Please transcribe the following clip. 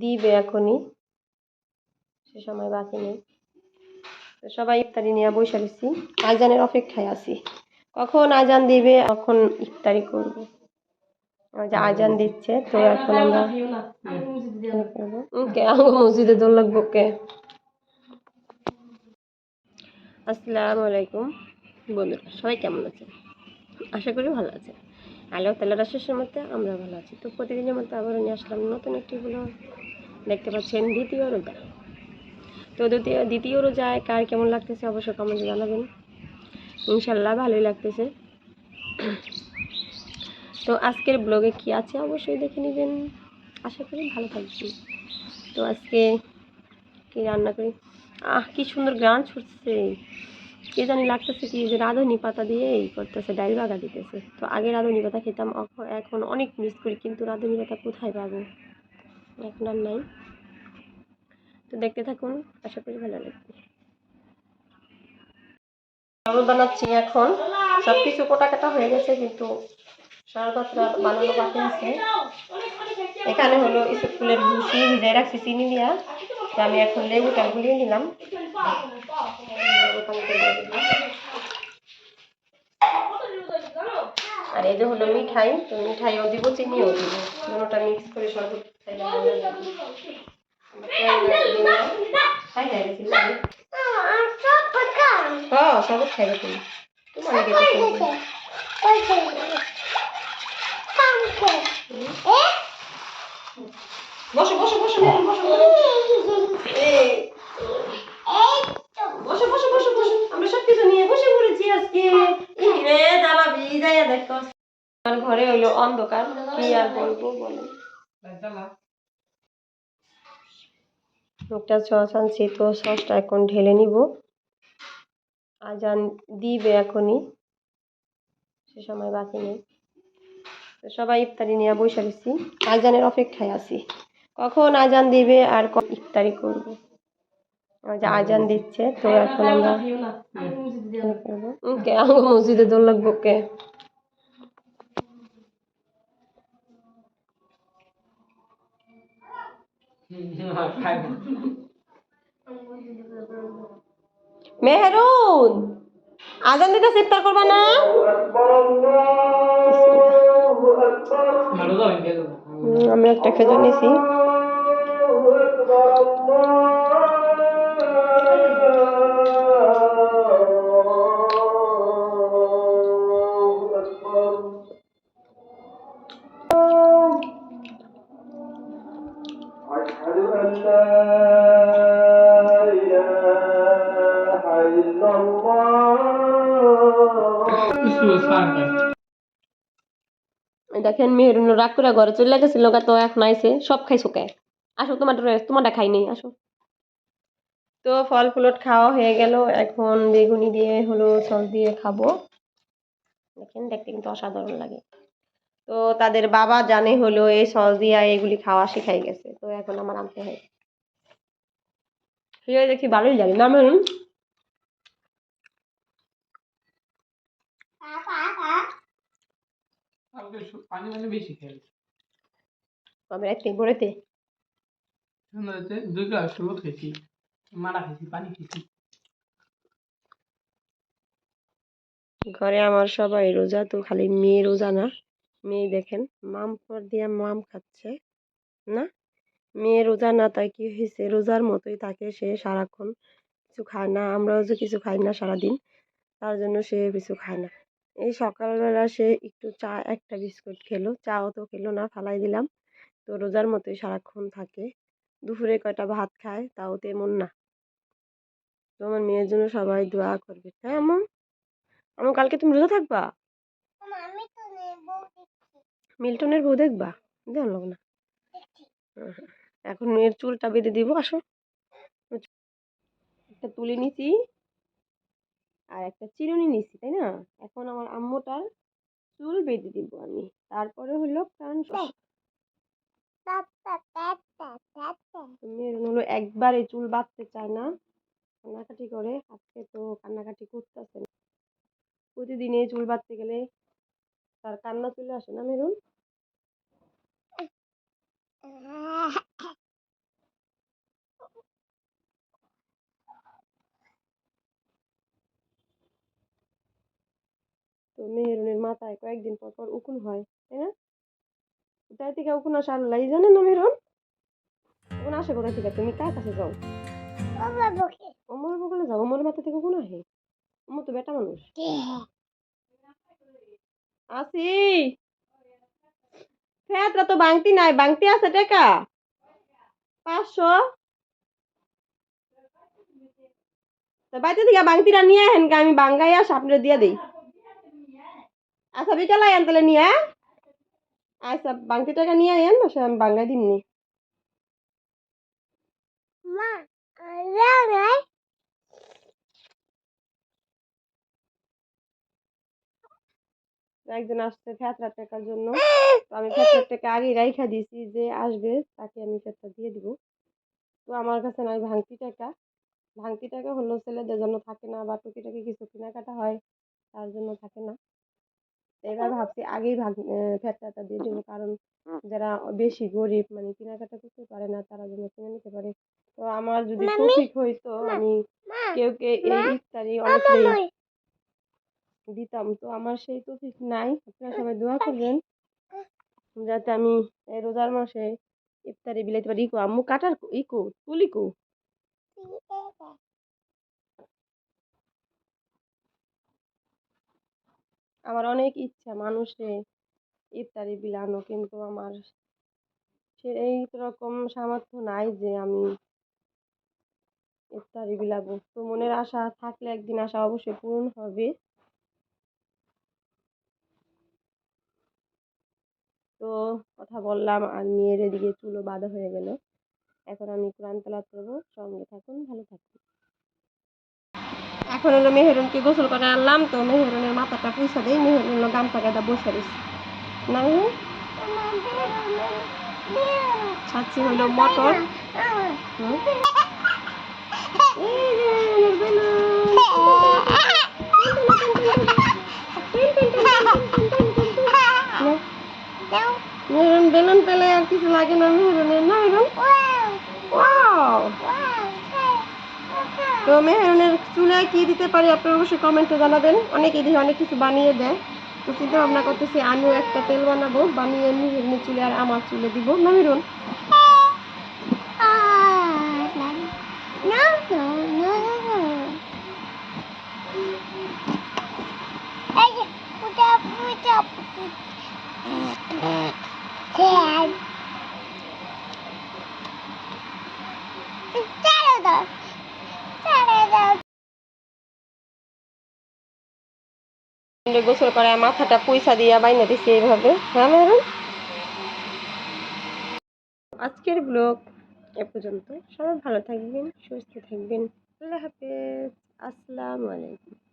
দিবে এখনই। সে সময় বাকি নেই। সবাই ইফতারি নিয়ে বসে রয়েছি। আজানের অপেক্ষায় আছি। কখন আজান দিবে, কখন ইফতারি করব। আজান দিচ্ছে, তো এখন আমরা কে আঙ্গো মসজিদে দৌড় লাগবো কে আসসালামু আলাইকুম। বন্ধুরা, সবাই কেমন আছেন? আশা করি ভালো আছে আল্লাহ তাল্লাহ শেষের মধ্যে আমরা ভালো আছি। তো প্রতিদিনের মতো আবারও নিয়ে আসলাম নতুন একটি হলো দেখতে পাচ্ছেন দ্বিতীয় রোজা। তো দ্বিতীয় দ্বিতীয় রোজায় কার কেমন লাগতেছে অবশ্যই কমেন্টে জানাবেন। ইনশাল্লাহ ভালোই লাগতেছে। তো আজকের ব্লগে কি আছে অবশ্যই দেখে নেবেন। আশা করি ভালো থাকবেন। তো আজকে কি রান্না করি? আহ, কি সুন্দর গান ছুটছে। কে জানি লাগতেছে কি যে রাঁধুনি পাতা দিয়ে এই করতেছে, ডাইল বাগা দিতেছে। তো আগে রাঁধুনি পাতা খেতাম এখন অনেক মিস করি, কিন্তু রাঁধুনি পাতা কোথায় পাবো? এখন আর নাই। তো দেখতে থাকুন, আশা করি ভালো লাগবে। চাউল বানাচ্ছি এখন। সব কিছু কোটা কাটা হয়ে গেছে, কিন্তু শরবত বানানো বাকি আছে। এখানে হলো ফুলের ভুসি, ভিজাই রাখছি চিনি দিয়া। আমি এখন লেবুটা গুলিয়ে নিলাম। আর এই যে হলো মিঠাই তো মিঠাইও দিব চিনিও দিব। দুটোটা মিক্স করে শরবত শরবত খাইবে তুমি। তোমার বসো বসো বসো বসো আমরা সব কিছু নিয়ে বসে পড়েছি আজকে এই রে দাবা ভিজাইয়া দেখো আমার ঘরে হইল অন্ধকার কি আর বলব বলো একটা সস আনছি তো সসটা এখন ঢেলে নিব। আজান দিবে এখনই সে সময় বাকি নেই। তো সবাই ইফতারি নিয়ে বসে রয়েছি আজানের অপেক্ষায় আছি। কখন আজান দিবে আর ক- ইফতারি করব? যে আজান দিচ্ছে তো এখন আমরা মসজিদে দৌড় লাগবো কে? মেহরুন আজান দিতে ইফতার করবা না? আমি একটা খেজুর নিছি। দেখেন মেহরুন রাগ করে ঘরে চলে গেছিল গা তো এখন আইছে, সব খাইছো কে? আসো, তোমার তোমারটা খাই নেই, আসো। তো ফল ফুলট খাওয়া হয়ে গেল, এখন বেগুনি দিয়ে হলো সস দিয়ে খাব। দেখেন, দেখতে কিন্তু অসাধারণ লাগে। তো তাদের বাবা জানে হলো এই সস দিয়া এগুলি খাওয়া শিখাই গেছে, তো এখন আমার আনতে হয়। দেখি ভালোই লাগে না মেরুন পানি মানে বেশি খেয়ে কবে রাখতে ভোরেতে দুই গ্লাস রোদ খেয়েছি মারা খেয়েছি পানি খেয়েছি। ঘরে আমার সবাই রোজা তো খালি মেয়ে রোজা না মেয়ে দেখেন মাম পর দিয়া মাম খাচ্ছে না? মেয়ে রোজা না তাই কি হয়েছে? রোজার মতোই থাকে সে সারাক্ষণ কিছু খায় না আমরাও যে কিছু খাই না সারাদিন তার জন্য সে কিছু খায় না। এই সকালবেলা সে একটু চা একটা বিস্কুট খেলো। চাও তো খেলো না ফালাই দিলাম। তো রোজার মতোই সারাক্ষণ থাকে। দুপুরে কয়টা ভাত খায়? তাও তেমন না। তো আমার মেয়ের জন্য সবাই দোয়া করবে। হ্যাঁ আমু আমু কালকে তুমি রোজা থাকবা? মিল্টনের বউ দেখবা? দেওয়া না। এখন মেয়ের চুলটা বেঁধে দিব আসো। একটা তুলে নিছি। আর একটা চিরুনি নিছি তাই না? এখন আমার আম্মুটার চুল বেঁধে দিব আমি। তারপরে হলো মেয়ের হলো একবারে চুল বাঁধতে চায় না। কান্নাকাটি করে। আজকে তো কান্নাকাটি করতেছে না। প্রতিদিন এই চুল বাঁধতে গেলে তার কান্না চলে আসে না মেরুন? তো মেহেরুনের মাথায় কয়েকদিন পর পর উকুন হয় তাই না? কোথায় থেকে উকুন আসে আল্লাহ জানে না মেহরুন? উকুন আসে কোথায় থেকে? তুমি কার কাছে যাও? অমর বগলে যাও অমর মাথা থেকে উকুন আসে? অমর তো বেটা মানুষ। আসি। ফেতরা তো বাংতি নাই বাংতি আছে টাকা। পাঁচশো। তা বাইতে থেকে বাংতিটা নিয়ে আহেন আমি বাঙ্গাই আস আপনার দিয়ে দিই। আচ্ছা বিকালে আইন তাহলে নিয়ে আয়। আচ্ছা বাংতি টাকা নিয়ে আইন না সে আমি বাঙ্গাই দিমনি একজন আসছে ফেতরা টাকার জন্য। তো আমি ফেতরার টাকা আগেই রাইখা দিয়েছি যে আসবে তাকে আমি ফেতরা দিয়ে দিব। তো আমার কাছে নয় ভাঙতি টাকা। ভাঙতি টাকা হলো ছেলেদের জন্য থাকে না বা টুকিটাকি কিছু কেনাকাটা হয় তার জন্য থাকে না। এবার ভাবছি আগেই ভাগ ফেতরাটা দিয়ে দেবো। কারণ যারা বেশি গরিব মানে কেনাকাটা করতে পারে না তারা যেন কিনে নিতে পারে। তো আমার যদি তৌফিক হইতো আমি কেউ কে এই ইফতারি অনেকেই দিতাম। তো আমার সেই তৌফিক নাই। আপনারা সবাই দোয়া করবেন যাতে আমি এই রোজার মাসে ইফতারি বিলাইতে পারি। ইকো আম্মু কাটার ইকো তুলিকো। আমার অনেক ইচ্ছা মানুষে ইফতারি বিলানো, কিন্তু আমার সে এই রকম সামর্থ্য নাই যে আমি ইফতারি বিলাবো। তো মনের আশা থাকলে একদিন আশা অবশ্যই পূরণ হবে। তো কথা বললাম, আর মেয়ের এদিকে চুলো বাঁধা হয়ে গেল। এখন আমি কোরআন তেলাওয়াত করব। সঙ্গে থাকুন, ভালো থাকুন। এখন হলো মেহেরুনকে গোসল করে আনলাম তো মেহেরুনের মাথাটা পুষা দেয় মেহেরুন হলো গামছা গাদা বসে রয়েছে না মেহেরুন? ছাড়ছি হলো মটর হুম। এই যে মেহেরুনের বেলুন। নে, মেহেরুন বেলুন পেলে আর কিছু লাগে না মেহেরুনের না মেহেরুন ওয়াও তো মেহেরুনের চুলে কী দিতে পারি আপনারা অবশ্যই কমেন্টে জানাবেন। অনেক এদিকে অনেক কিছু বানিয়ে দেয়। তো চিন্তা ভাবনা করতেছি আমিও একটা তেল বানাবো, বানিয়ে নিজের চুলে আর আমার চুলে দিব। না গোসল করে মাথাটা পয়সা দিয়ে বাইনা দিছি এইভাবে। হ্যাঁ মেহরুন? আজকের ব্লগ এ পর্যন্ত। সবাই ভালো থাকবেন, সুস্থ থাকবেন। আল্লাহ হাফেজ। আসসালামু আলাইকুম।